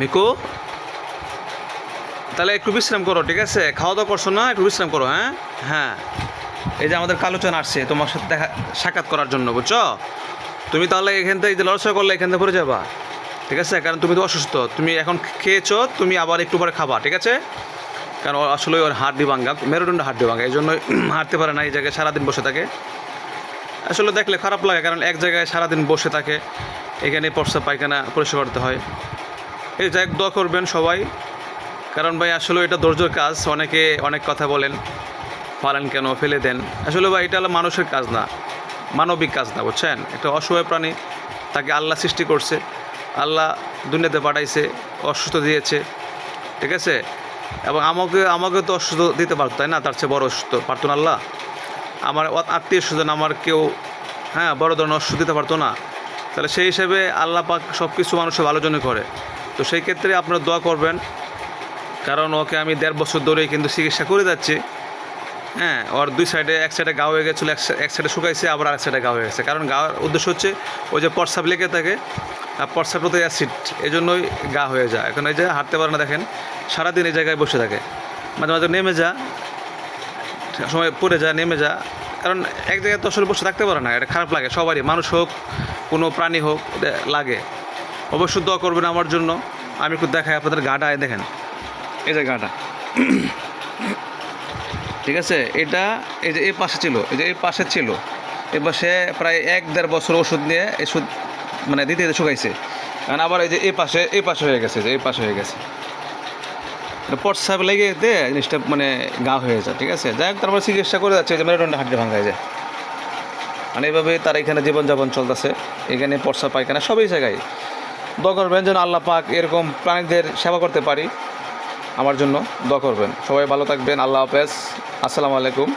Miku, তাহলে একটু বিশ্রাম করো, ঠিক আছে? খাওয়া দাওয়া করছ না? একটু বিশ্রাম করো হ্যাঁ? হ্যাঁ। এই যে আমাদের কালোচন আসছে, তোমার সাথে দেখা, সাক্ষাৎ করার জন্য, বুঝছ? তুমি তাহলে এখান থেকে লড়াচড়া করলে এখান থেকে পড়ে যাবা, ঠিক আছে? কারণ তুমি তো অসুস্থ, তুমি এখন খেয়েছো, তুমি আবার একটু পরে খাবা, ঠিক আছে? কারণ আসলে ওর হাড্ডি ভাঙ্গা, মেরুদণ্ড হাড্ডি ভাঙ্গা, এই জন্য হাঁটতে পারে না, এই জায়গায় সারাদিন বসে থাকে। আসলে দেখলে খারাপ লাগে, কারণ এক জায়গায় সারাদিন বসে থাকে, এখানে প্রস্রাব পায়খানা পরিষ্কার করতে হয়। এই হোক, দোয়া করবেন সবাই। কারণ ভাই আসলে এটা ধৈর্যের কাজ। অনেকে অনেক কথা বলেন পারেন কেন ফেলে দেন। আসলে ভাই এটা হলো মানুষের কাজ না মানবিক কাজ না বুঝছেন? একটা অসহায় প্রাণী তাকে আল্লাহ সৃষ্টি করছে। আল্লাহ দুনিয়াতে পাঠাইছে অসুস্থ দিয়েছে ঠিক আছে? এবং আমাকে আমাকে তো অসুস্থ দিতে পারতো তাই না? তার চেয়ে বড় অসুস্থ পারতো না আল্লাহ। আমার আত্মীয় স্বজন আমার কেউ হ্যাঁ বড় ধরনের অসুস্থ দিতে পারতো না। তাহলে সেই হিসেবে আল্লাহ পাক সব কিছু মানুষের ভালো জন্য করে। তো সেই ক্ষেত্রে আপনারা দোয়া করবেন। কারণ ওকে আমি দেড় বছর ধরেই কিন্তু চিকিৎসা করে যাচ্ছি। হ্যাঁ ওর দুই সাইডে এক সাইডে গা হয়ে গেছিল, এক সাইডে শুকাইছে, আবার আরেক সাইডে গা হয়ে গেছে। কারণ গাওয়ার উদ্দেশ্য হচ্ছে ওই যে প্রস্রাব লেগে থাকে, আর প্রস্রাবটা তো অ্যাসিড এই জন্যই গা হয়ে যায়। এখন এই যে হাঁটতে পারে না, দেখেন, সারাদিন এই জায়গায় বসে থাকে। মাঝে মাঝে নেমে যা, সময় পড়ে যা নেমে যা। কারণ এক জায়গায় তো আসলে বসে থাকতে পারে না, এটা খারাপ লাগে। সবারই, মানুষ হোক, কোনো প্রাণী হোক লাগে। অবশ্যই দোয়া করবেন আমার জন্য। আমি একটু দেখাই আপনাদের গাটা দেখেন। এই যে গাটা। ঠিক আছে? এটা এই যে এই পাশে ছিল, এই যে এই পাশে ছিল। এই পাশে প্রায় এক দেড় বছর ওষুধ নিয়ে ওষুধ মানে দিতে দিতে শুকাইছে। কারণ আবার এই যে এই পাশে এই পাশে হয়ে গেছে যে এই পাশে হয়ে গেছে। পটসাপ লেগে দে জিনিসটা মানে গা হয়ে যায়, ঠিক আছে? যাই হোক, তারপর চিকিৎসা করে যাচ্ছে যে মেরুদণ্ড হাঁটতে ভাঙায় যায়। মানে এইভাবে তার এখানে জীবনযাপন চলতেছে। এখানে পর্সা পায়খানা সবই জায়গায়। দোয়া করবেন যেন আল্লাহ পাক এরকম প্রাণীদের সেবা করতে পারি। আমার জন্য দোয়া করবেন। সবাই ভালো থাকবেন। আল্লাহ হাফেজ। আসসালামু আলাইকুম।